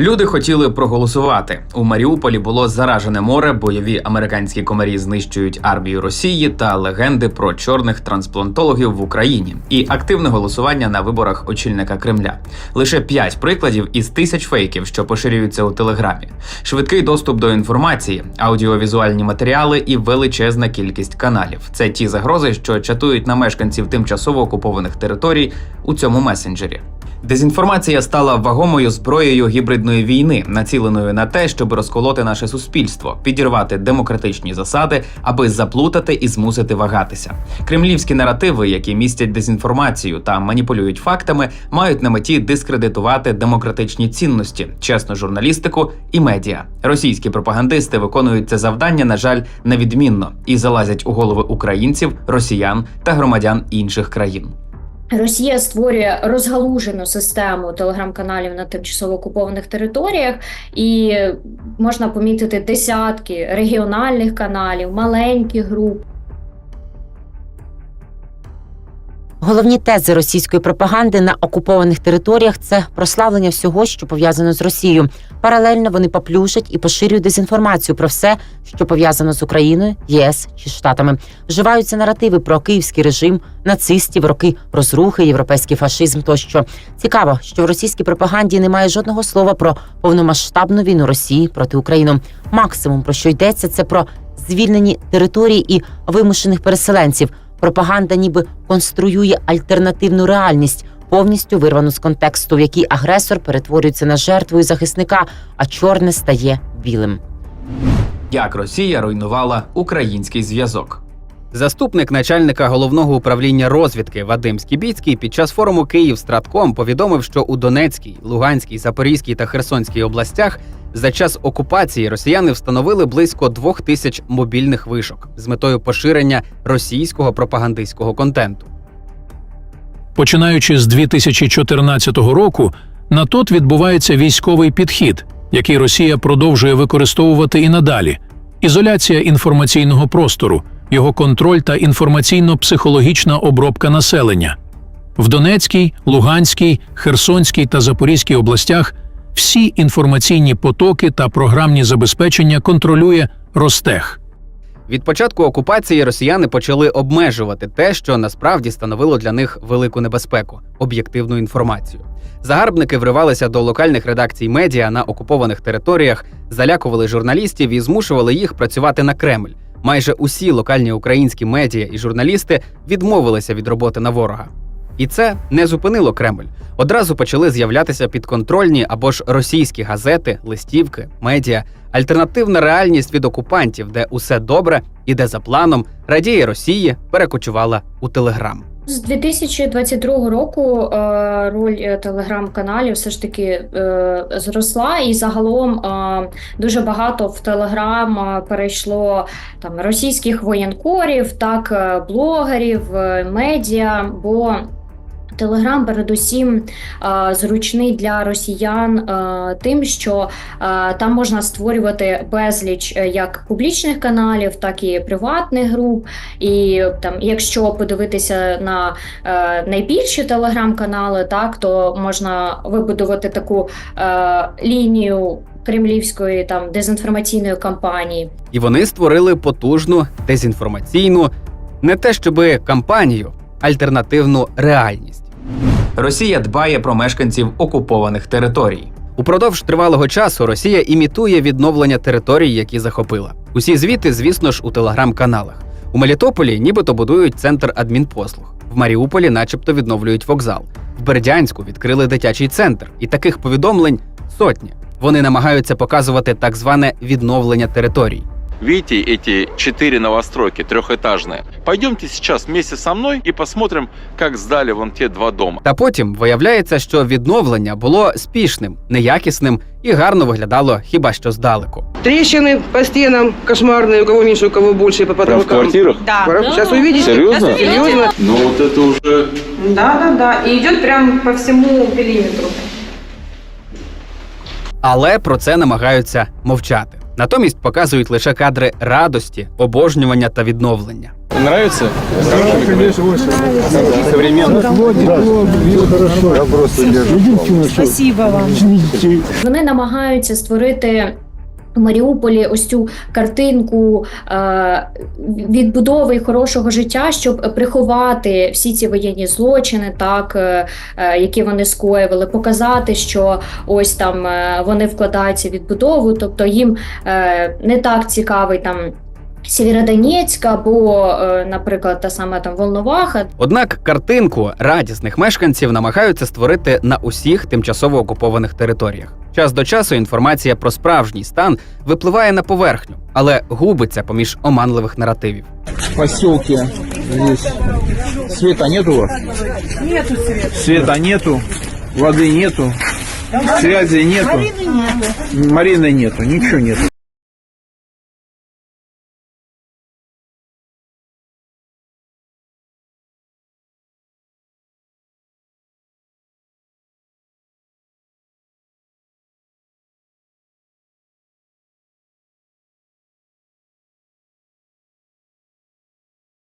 Люди хотіли проголосувати. У Маріуполі було заражене море, бойові американські комарі знищують армію Росії та легенди про чорних трансплантологів в Україні і активне голосування на виборах очільника Кремля. Лише п'ять прикладів із тисяч фейків, що поширюються у телеграмі. Швидкий доступ до інформації, аудіовізуальні матеріали і величезна кількість каналів. Це ті загрози, що чатують на мешканців тимчасово окупованих територій у цьому месенджері. Дезінформація стала вагомою зброєю гібридної війни, націленою на те, щоб розколоти наше суспільство, підірвати демократичні засади, аби заплутати і змусити вагатися. Кремлівські наративи, які містять дезінформацію та маніпулюють фактами, мають на меті дискредитувати демократичні цінності, чесну журналістику і медіа. Російські пропагандисти виконують це завдання, на жаль, невідмінно і залазять у голови українців, росіян та громадян інших країн. Росія створює розгалужену систему телеграм-каналів на тимчасово окупованих територіях, і можна помітити десятки регіональних каналів, маленьких груп. Головні тези російської пропаганди на окупованих територіях це прославлення всього, що пов'язано з Росією. Паралельно вони поплюжать і поширюють дезінформацію про все, що пов'язано з Україною, ЄС чи Штатами. Вживаються наративи про київський режим, нацистів, роки розрухи, європейський фашизм. Тощо цікаво, що в російській пропаганді немає жодного слова про повномасштабну війну Росії проти України. Максимум про що йдеться, це про звільнені території і вимушених переселенців. Пропаганда ніби конструює альтернативну реальність, повністю вирвану з контексту, в якій агресор перетворюється на жертву і захисника, а чорне стає білим. Як Росія руйнувала український зв'язок. Заступник начальника головного управління розвідки Вадим Скібіцький під час форуму Київ Стратком повідомив, що у Донецькій, Луганській, Запорізькій та Херсонській областях за час окупації росіяни встановили близько двох тисяч мобільних вишок з метою поширення російського пропагандистського контенту. Починаючи з 2014 року, на ТОТ відбувається військовий підхід, який Росія продовжує використовувати і надалі: ізоляція інформаційного простору, його контроль та інформаційно-психологічна обробка населення. В Донецькій, Луганській, Херсонській та Запорізькій областях всі інформаційні потоки та програмні забезпечення контролює Ростех. Від початку окупації росіяни почали обмежувати те, що насправді становило для них велику небезпеку об'єктивну інформацію. Загарбники вривалися до локальних редакцій медіа на окупованих територіях, залякували журналістів і змушували їх працювати на Кремль. Майже усі локальні українські медіа і журналісти відмовилися від роботи на ворога. І це не зупинило Кремль. Одразу почали з'являтися підконтрольні або ж російські газети, листівки, медіа, альтернативна реальність від окупантів, де усе добре, іде за планом, радіє Росії, перекочувала у Телеграм. З 2022 року е, роль е, телеграм-каналів все ж таки е, зросла, і загалом дуже багато в Телеграм перейшло там російських воєнкорів, так блогерів, медіа. бо Телеграм, передусім, е, зручний для росіян е, тим, що е, там можна створювати безліч як публічних каналів, так і приватних груп. І там, якщо подивитися на найбільші телеграм-канали, так то можна вибудувати таку лінію кремлівської там дезінформаційної кампанії. І вони створили потужну дезінформаційну, не те щоби кампанію, альтернативну реальність. Росія дбає про мешканців окупованих територій. Упродовж тривалого часу Росія імітує відновлення територій, які захопила. Усі звіти, звісно ж, у телеграм-каналах. У Мелітополі нібито будують центр адмінпослуг. В Маріуполі, начебто, відновлюють вокзал. В Бердянську відкрили дитячий центр, і таких повідомлень сотні. Вони намагаються показувати так зване відновлення територій. Видите эти четыре новостройки трехэтажные? Пойдемте сейчас вместе со мной и посмотрим, как сдали вон те два дома. Та потім виявляється, що відновлення було спішним, неякісним і гарно виглядало хіба що здалеку. Трещины по стенам кошмарные, у кого меньше, у кого больше, по потолкам. квартирах? Да. Сейчас увидите. Серьезно? Серьезно. Ну вот это уже... Да, да, да. И идет прям по всему периметру. Але про це намагаються мовчати. Натомість показують лише кадри радості, обожнювання та відновлення. Нравится? Конечно, Спасибо вам. Вони намагаються створити. В Маріуполі ось цю картинку е, відбудови і хорошого життя, щоб приховати всі ці воєнні злочини, так е, е, які вони скоїли, показати, що ось там е, вони вкладаються в відбудову, тобто їм е, не так цікавий там Сєвєродонецьк або, е, наприклад, та сама там Волноваха, Однак картинку радісних мешканців намагаються створити на усіх тимчасово окупованих територіях. Час до часу інформація про справжній стан випливає на поверхню, але губиться поміж оманливих наративів. поселке здесь света нету у вас? Нету света. Света нету, воды нету, связи нету. Марины нету. Марины нету, ничего нету.